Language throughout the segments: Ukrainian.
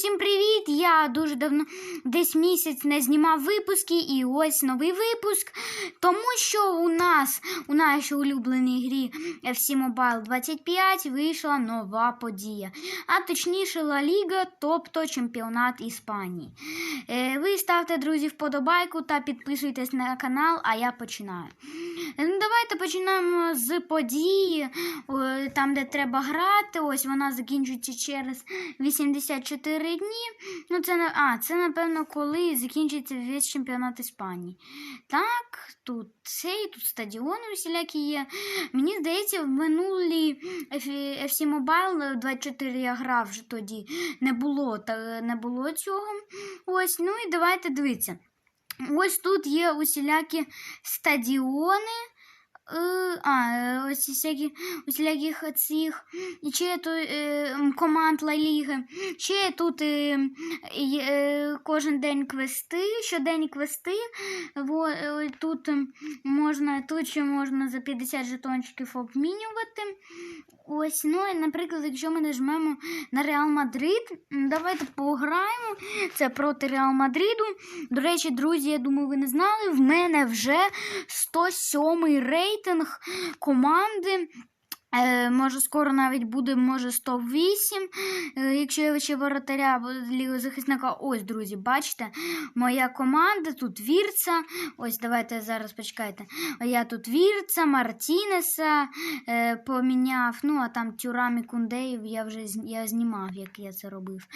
усім привіт! Я дуже давно десь місяць не знімав випуски, і ось новий випуск. Тому що у нас у нашій улюбленій грі FC Mobile 25 вийшла нова подія, а точніше Ла Ліга, тобто чемпіонат Іспанії. Е, Ви ставте, друзі, вподобайку та підписуйтесь на канал, а я починаю. Ну, давайте починаємо з події, там, де треба грати. Ось вона закінчується через 84 дні. Ну, це а, це напевно, коли закінчиться весь чемпіонат Іспанії. Так, тут цей, тут стадіони усілякі є. Мені здається, в минулій F- FC Mobile 24 я грав вже тоді. Не було, та, не було цього. Ось, ну і давайте дивитися. Ось тут є усілякі стадіони. Е, А, ось всякі, усіляких цих ще тут е, команд Ла Ліги. Ще тут е, е, кожен день квести, щоденні квести. Во, е, тут можна, тут ще можна за 50 жетончиків обмінювати. Ось, ну і, наприклад, якщо ми нажмемо на Реал Мадрид, давайте пограємо. Це проти Реал Мадриду. До речі, друзі, я думаю, ви не знали. В мене вже 107 рейтинг команди. Е, може, скоро навіть буде, може, 108. Е, якщо я ще воротаря або захисника, ось, друзі, бачите, моя команда тут Вірца. Ось, давайте зараз почекайте. Я тут Вірца, Мартінеса е, поміняв. Ну, а там Тюрамі Кундеїв я вже я знімав, як я це робив.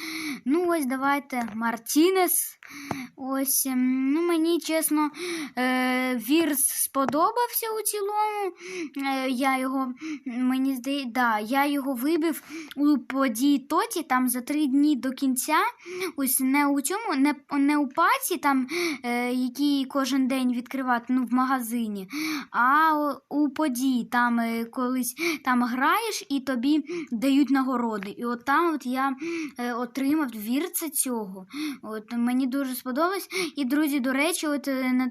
Ну, ось давайте Мартінес. Ось, ем, ну, мені чесно, Вірс сподобався у цілому. Я його, мені здається, да, я його вибив у події Тоті там за три дні до кінця. Ось не у цьому, не, не у паці, там, е, які кожен день відкривати ну, в магазині, а у події, там е, колись там граєш і тобі дають нагороди. І от там от я е, отримав вірце цього. От мені дуже сподобалось. І друзі, до речі, от е, на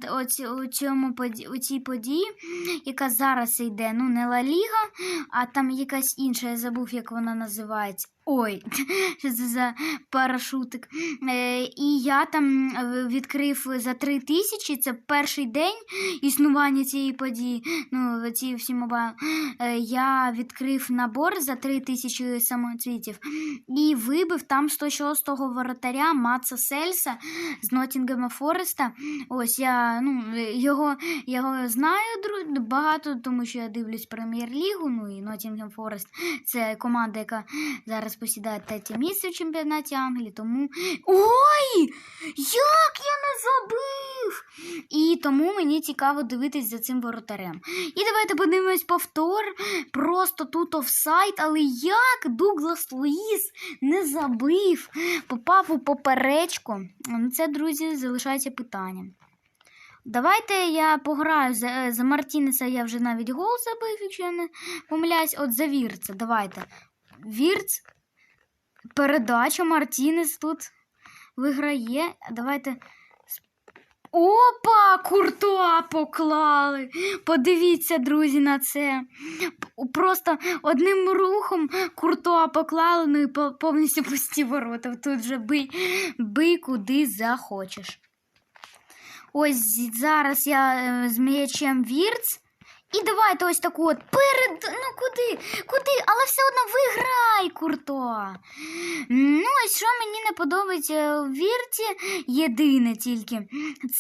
у цьому у цій події, яка зараз йде, ну не Ла Ліга, а там якась інша, я забув, як вона називається. Ой, що це за парашутик. Е, і я там е, відкрив за три тисячі. Це перший день існування цієї події. Ну, ці всі мобайл. Е, я відкрив набор за три тисячі самоцвітів і вибив там 106-го воротаря Матса Сельса з Ноттінгема Фореста. Ось я ну, його, його знаю багато, тому що я дивлюсь прем'єр-лігу. Ну і Ноттінгем Форест це команда, яка зараз посідає третє місце в чемпіонаті Англії. Тому. Ой! Як я не забив! І тому мені цікаво дивитись за цим воротарем. І давайте подивимось повтор. Просто тут офсайд, але як Дуглас Луїс не забив, попав у поперечку. Це, друзі, залишається питанням. Давайте я пограю за, за Мартінеса, я вже навіть гол забив, якщо я не помиляюсь. От за Вірца. Давайте. Вірц. Передача Мартінес тут виграє. Давайте. Опа! Куртуа поклали. Подивіться, друзі, на це. Просто одним рухом Куртуа поклали, ну і повністю пусті ворота. Тут вже бий, бий куди захочеш. Ось зараз я е, з м'ячем Вірц. І давайте ось таку от перед. Ну куди? Куди? Але все одно виграй, Куртуа. Ну, ось що мені не подобається в Вірці, єдине тільки.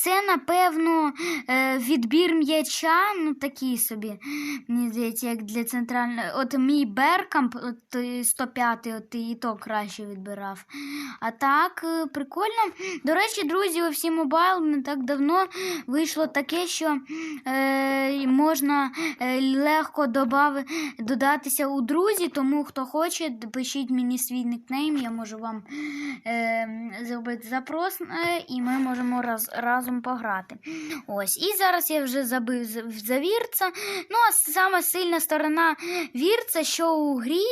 Це, напевно, е, відбір м'яча, ну такий собі. Мені здається, як для центральної. От мій Беркамп, от той 105 от і то краще відбирав. А так, е, прикольно. До речі, друзі, у всі мобайл не так давно вийшло таке, що е, можна е, легко добави, додатися у друзі, тому хто хоче, пишіть мені свій никнейм, я можу вам е, зробити запрос, е, і ми можемо раз, разом пограти. Ось. І зараз я вже забив за- вірца. Ну, а саме сильна сторона вірца, що у грі,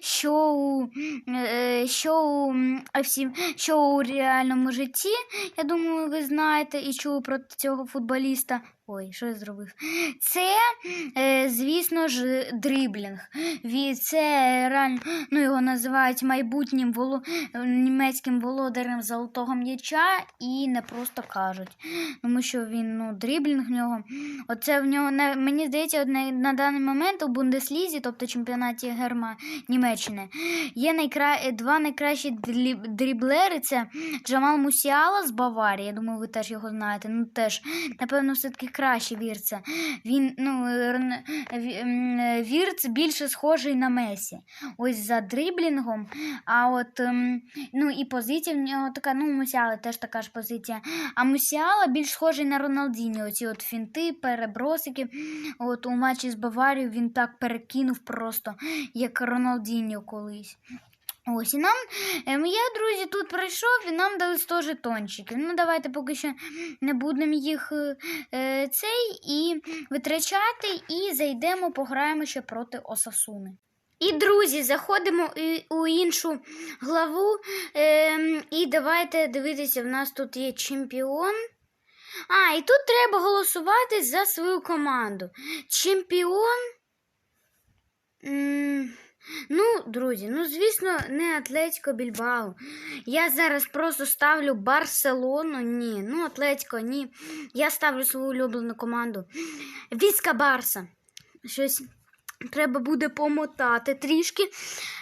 що у, е, що у, всі, що у реальному житті. Я думаю, ви знаєте і чули про цього футболіста. Ой, що я зробив? Це, е, звісно ж, дриблінг. Це реально, ну, його називають майбутнім воло... німецьким володарем золотого м'яча і не просто кажуть. Тому що він, ну, дриблінг в нього. Оце в нього, мені здається, на, даний момент у Бундеслізі, тобто чемпіонаті Герма Німеччини, є найкра... два найкращі дріблери. Це Джамал Мусіала з Баварії. Я думаю, ви теж його знаєте. Ну теж, напевно, все-таки краще Вірца. Він, ну, Вірц більше схожий на Месі. Ось за дриблінгом. А от ем, ну, і позиція в нього така, ну, у Мусіали теж така ж позиція. А Мусіала більш схожий на Роналдіні. Оці от фінти, перебросики. От у матчі з Баварією він так перекинув просто, як Роналдіньо колись. Ось і нам, ем, я, друзі, тут прийшов і нам дали 100 жетончиків. Ну, давайте поки що не будемо їх е, е, цей і витрачати, і зайдемо, пограємо ще проти Осасуни. І, друзі, заходимо у іншу главу. ем, і давайте дивитися, в нас тут є чемпіон. А, і тут треба голосувати за свою команду. Чемпіон. М, Ну, друзі, ну звісно, не Атлетико Більбао. Я зараз просто ставлю Барселону. Ні, ну Атлетико, ні. Я ставлю свою улюблену команду. Віска Барса. Щось треба буде помотати трішки.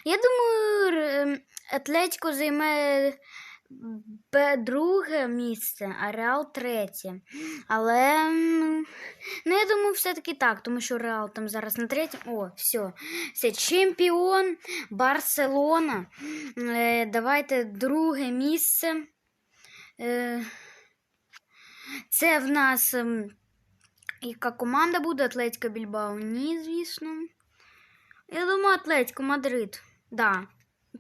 Я думаю, р- Атлетико займе друге місце, а Реал третє. Але ну, я думаю, все-таки так, тому що Реал там зараз на третьому. О, все. Все, чемпіон Барселона. Е, давайте друге місце. Е, це в нас. яка команда буде Атлетико Більбао? Ні, звісно. Я думаю, Атлетико Мадрид. Да.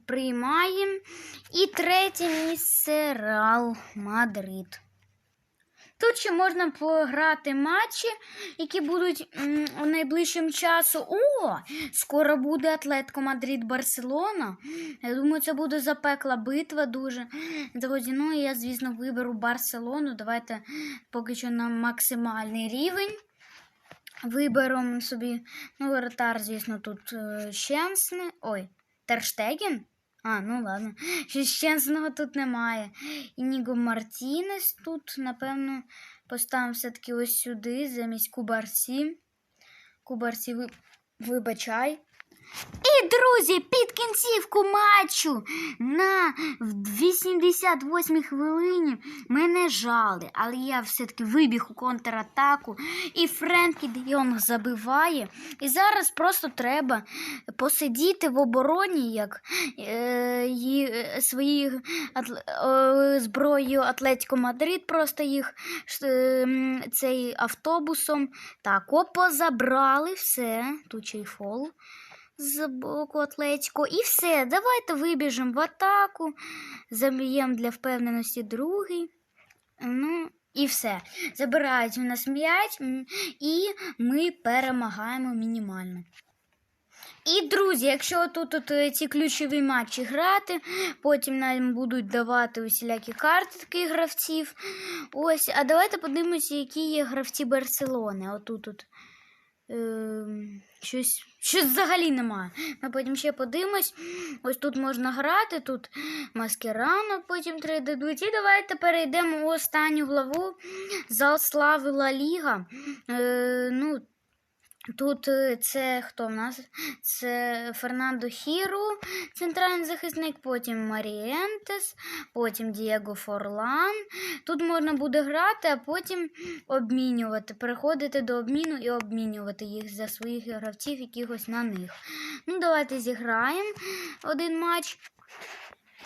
Приймаємо. І третє місце Реал Мадрид. Тут ще можна пограти матчі, які будуть у найближчим часу. О, скоро буде Атлетико Мадрид Барселона. Я думаю, це буде запекла битва дуже. Друзі, ну я, звісно, виберу Барселону. Давайте поки що на максимальний рівень. Виберемо собі, ну, воротар, звісно, тут е, Щенсне. Ой, Терштеген? А, ну ладно. Щенсного тут немає. Ініго Мартінес тут, напевно, поставимо все-таки ось сюди, замість Кубарсі. Кубарсі, ви... вибачай. І, друзі, під кінцівку матчу на 88 хвилині мене жали, але я все-таки вибіг у контратаку, і Френкі Дейонг забиває. І зараз просто треба посидіти в обороні, як е, е, своєю атле- е, зброєю Атлетико Мадрид, просто їх е, цей автобусом. Так, опа, забрали все. Тут ще фол з боку Атлетико. І все, давайте вибіжимо в атаку, заб'ємо для впевненості другий. Ну, і все. Забирають у нас м'яч, і ми перемагаємо мінімально. І, друзі, якщо тут, тут е, ці ключові матчі грати, потім нам будуть давати усілякі картки гравців. Ось, а давайте подивимося, які є гравці Барселони. Отут тут. Ем, щось, щось взагалі немає. Ми потім ще подивимось. Ось тут можна грати, тут маскерано потім три дадуть. І давайте перейдемо у останню главу. Зал слави Ла Ліга. Е, ну, Тут е, це хто в нас? Це Фернандо Хіру, центральний захисник, потім Марієнтес, потім Дієго Форлан. Тут можна буде грати, а потім обмінювати, переходити до обміну і обмінювати їх за своїх гравців, якихось на них. Ну, давайте зіграємо один матч.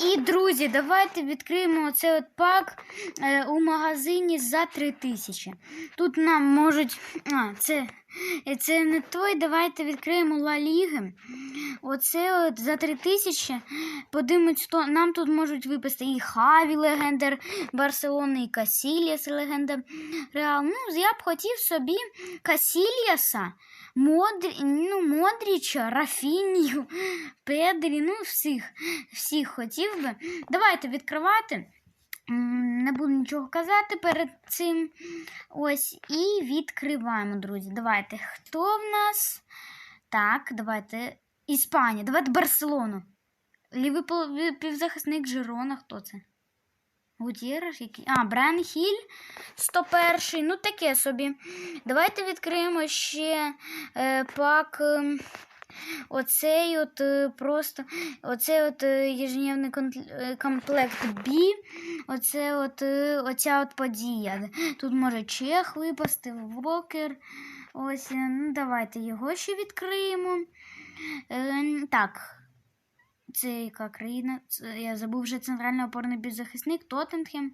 І, друзі, давайте відкриємо оцей от пак е, у магазині за 3000. Тут нам можуть. А, це, це не той. Давайте відкриємо Ла Ліги. Оце от за 3000. Подивимось, хто нам тут можуть випасти і Хаві легендар Барселони, і Касіліас легендар Реал. Ну, я б хотів собі Касіліаса, Модрі, ну, Модріча, Рафінію, Педрі, ну всіх, всіх хотів би. Давайте відкривати. Не буду нічого казати перед цим. Ось, і відкриваємо, друзі. Давайте. Хто в нас? Так, давайте. Іспанія. Давайте Барселону. Лівий півзахисник Жирона. Хто це? Гутєреш? Який? А, Брайан Хіль 101. Ну, таке собі. Давайте відкриємо ще е, пак. ем, Оцей от е, просто оцей от е, ежедневний е, комплект B. Оце от е, оця от подія. Тут може чех випасти, Вокер. Ось, е, ну давайте його ще відкриємо. Е, так. Це яка країна? Це, я забув вже центральний опорний півзахисник Тоттенхем.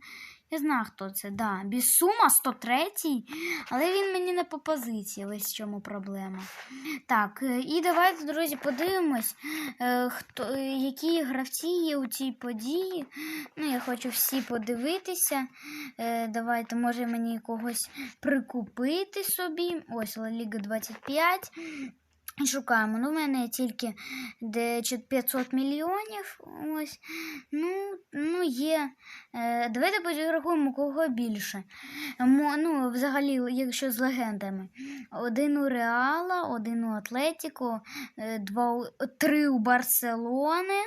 Я знаю, хто це. Да. Бісума 103, але він мені не по позиції. Ось в чому проблема. Так, е, і давайте, друзі, подивимось, е, хто, які гравці є у цій події. Ну, я хочу всі подивитися. Давайте, може, мені когось прикупити собі. Ось Ліга 25. Шукаємо. Ну, в мене тільки 500 мільйонів. Ось. Ну, ну є. Е, давайте порахуємо, кого більше. Ну, взагалі, якщо з легендами. Один у Реала, один у Атлетіко, е, два, три у Барселони,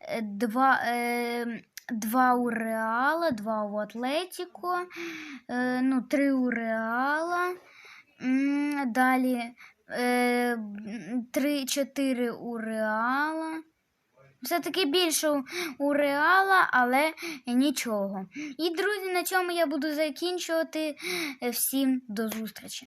е, два, два у Реала, два у Атлетіко, ну, три у Реала. Далі е, м, три-чотири у Реала. Все-таки більше у- Реала, але нічого. І, друзі, на цьому я буду закінчувати. Всім до зустрічі.